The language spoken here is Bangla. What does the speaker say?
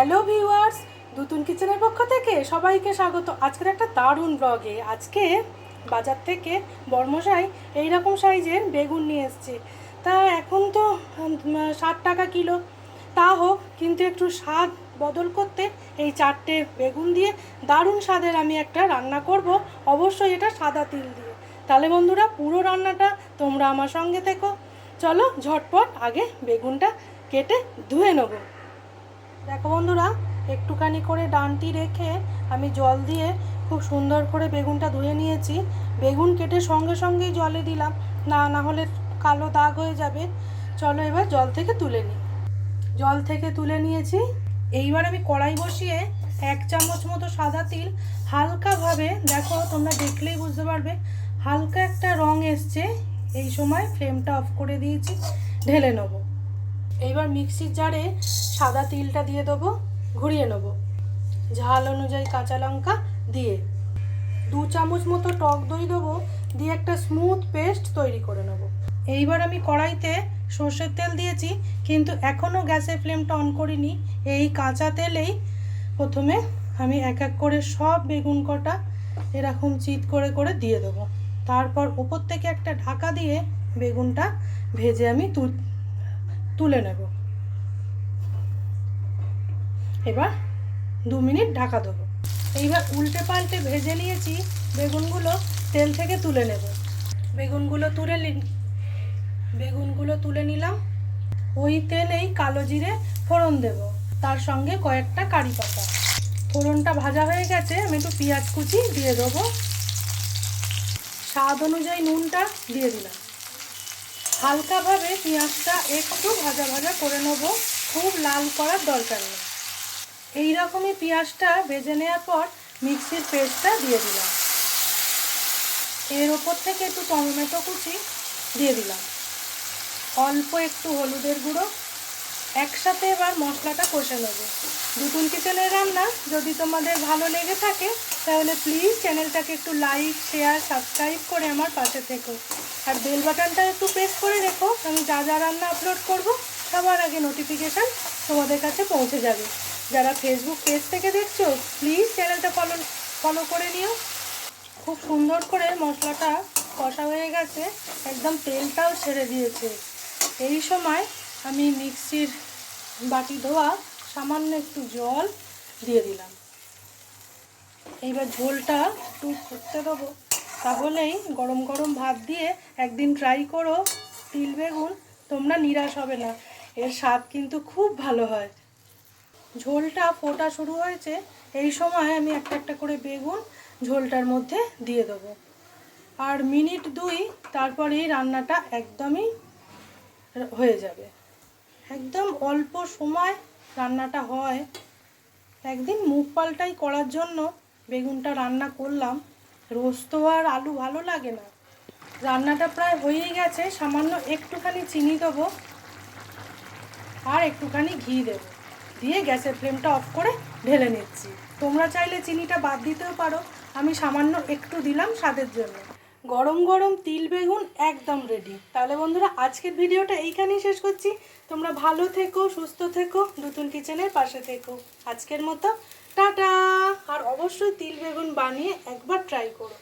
হ্যালো ভিউয়ার্স দুতুন কিচেনের পক্ষ থেকে সবাইকে স্বাগত। আজকের একটা দারুণ ব্লগে আজকে বাজার থেকে বর্মশাই এইরকম সাইজের বেগুন নিয়ে এসছে। তা এখন তো ষাট টাকা কিলো। তা হোক, কিন্তু একটু স্বাদ বদল করতে এই চারটে বেগুন দিয়ে দারুণ স্বাদের আমি একটা রান্না করব। অবশ্যই এটা সাদা তিল দিয়ে। তাহলে বন্ধুরা, পুরো রান্নাটা তোমরা আমার সঙ্গে থেকো। চলো ঝটপট আগে বেগুনটা কেটে ধুয়ে নেব। দেখো বন্ধুরা, একটুখানি করে ডানটি রেখে আমি জল দিয়ে খুব সুন্দর করে বেগুনটা ধুয়ে নিয়েছি। বেগুন কেটে সঙ্গে সঙ্গেই জলে দিলাম। না না হলে কালো দাগ হয়ে যাবে। চলো এবার জল থেকে তুলে নিই। জল থেকে তুলে নিয়েছি। এইবার আমি কড়াই বসিয়ে এক চামচ মতো সাদা তিল হালকাভাবে, দেখো তোমরা দেখলেই বুঝতে পারবে, হালকা একটা রং এসছে। এই সময় ফ্লেমটা অফ করে দিয়েছি, ঢেলে নেব। এইবার মিক্সির জারে সাদা তিলটা দিয়ে দেবো, ঘুরিয়ে নেব। ঝাল অনুযায়ী কাঁচা লঙ্কা দিয়ে দু চামচ মতো টক দই দেবো, দিয়ে একটা স্মুথ পেস্ট তৈরি করে নেব। এইবার আমি কড়াইতে সর্ষের তেল দিয়েছি, কিন্তু এখনও গ্যাসের ফ্লেমটা অন করিনি। এই কাঁচা তেলেই প্রথমে আমি এক এক করে সব বেগুন কটা এরকম চিত করে করে দিয়ে দেবো। তারপর ওপর থেকে একটা ঢাকা দিয়ে বেগুনটা ভেজে আমি তুলে নেব। এবার দু মিনিট ঢাকা দেবো। এইবার উল্টে পাল্টে ভেজে নিয়েছি বেগুনগুলো, তেল থেকে তুলে নেব। বেগুনগুলো তুলে বেগুনগুলো তুলে নিলাম। ওই তেলেই কালো জিরে ফোড়ন দেব। তার সঙ্গে কয়েকটা কারি পাতা। ফোড়নটা ভাজা হয়ে গেছে, আমি একটু পেঁয়াজ কুচি দিয়ে দেবো। স্বাদ অনুযায়ী নুনটা দিয়ে দিলাম। হালকাভাবে পেঁয়াজটা একটু ভাজা ভাজা করে নেব। খুব লাল করার দরকার নেই। এই রকমই পেঁয়াজটা ভেজে নেওয়ার পর মিক্সির পেস্টটা দিয়ে দিলাম। এর ওপর থেকে একটু টমেটো কুচি দিয়ে দিলাম। অল্প একটু হলুদের গুঁড়ো। একসাথে এবার মশলাটা কষে নেব। দুতুন কিচেনের রান্না যদি তোমাদের ভালো লেগে থাকে তাহলে প্লিজ চ্যানেলটাকে একটু লাইক শেয়ার সাবস্ক্রাইব করে আমার পাশে থেকো। আর বেল বাটনটা একটু প্রেস করে রেখো, আমি যা যা রান্না আপলোড করব সবার আগে নোটিফিকেশান তোমাদের কাছে পৌঁছে যাবে। যারা ফেসবুক পেজ থেকে দেখছ প্লিজ চ্যানেলটা ফলো ফলো করে নিও। খুব সুন্দর করে মশলাটা কষা হয়ে গেছে, একদম তেলটাও ছেড়ে দিয়েছে। এই সময় আমি মিক্সির বাটি ধোয়া সামান্য একটু জল দিয়ে দিলাম। এইবার ঝোলটা একটু ফুটতে দেবো। তাহলেই গরম গরম ভাত দিয়ে একদিন ট্রাই করো তিল বেগুন, তোমরা নিরাশ হবে না। এর স্বাদ কিন্তু খুব ভালো হয়। ঝোলটা ফোটা শুরু হয়েছে, এই সময় আমি একটা একটা করে বেগুন ঝোলটার মধ্যে দিয়ে দেবো। আর মিনিট দুই তারপরেই রান্নাটা একদমই হয়ে যাবে। একদম অল্প সময় রান্নাটা হয়। একদিন মুখ পাল্টাই করার জন্য বেগুনটা রান্না করলাম। রোস্ত আর আলু ভালো লাগে না। রান্নাটা প্রায় হয়েই গেছে, সামান্য একটুখানি চিনি দেবো আর একটুখানি ঘি দেব। দিয়ে গ্যাসের ফ্লেমটা অফ করে ঢেলে নিচ্ছি। তোমরা চাইলে চিনিটা বাদ দিতেও পারো। আমি সামান্য একটু দিলাম স্বাদের জন্য। গরম গরম তিল বেগুন একদম রেডি তাহলে বন্ধুরা, আজকের ভিডিওটা এইখানেই শেষ করছি। তোমরা ভালো থেকো, সুস্থ থেকো, নতুন কিচেনের পাশে থেকো। আজকের মতো, টাটা! আর অবশ্যই তিল বেগুন বানিয়ে একবার ট্রাই করো।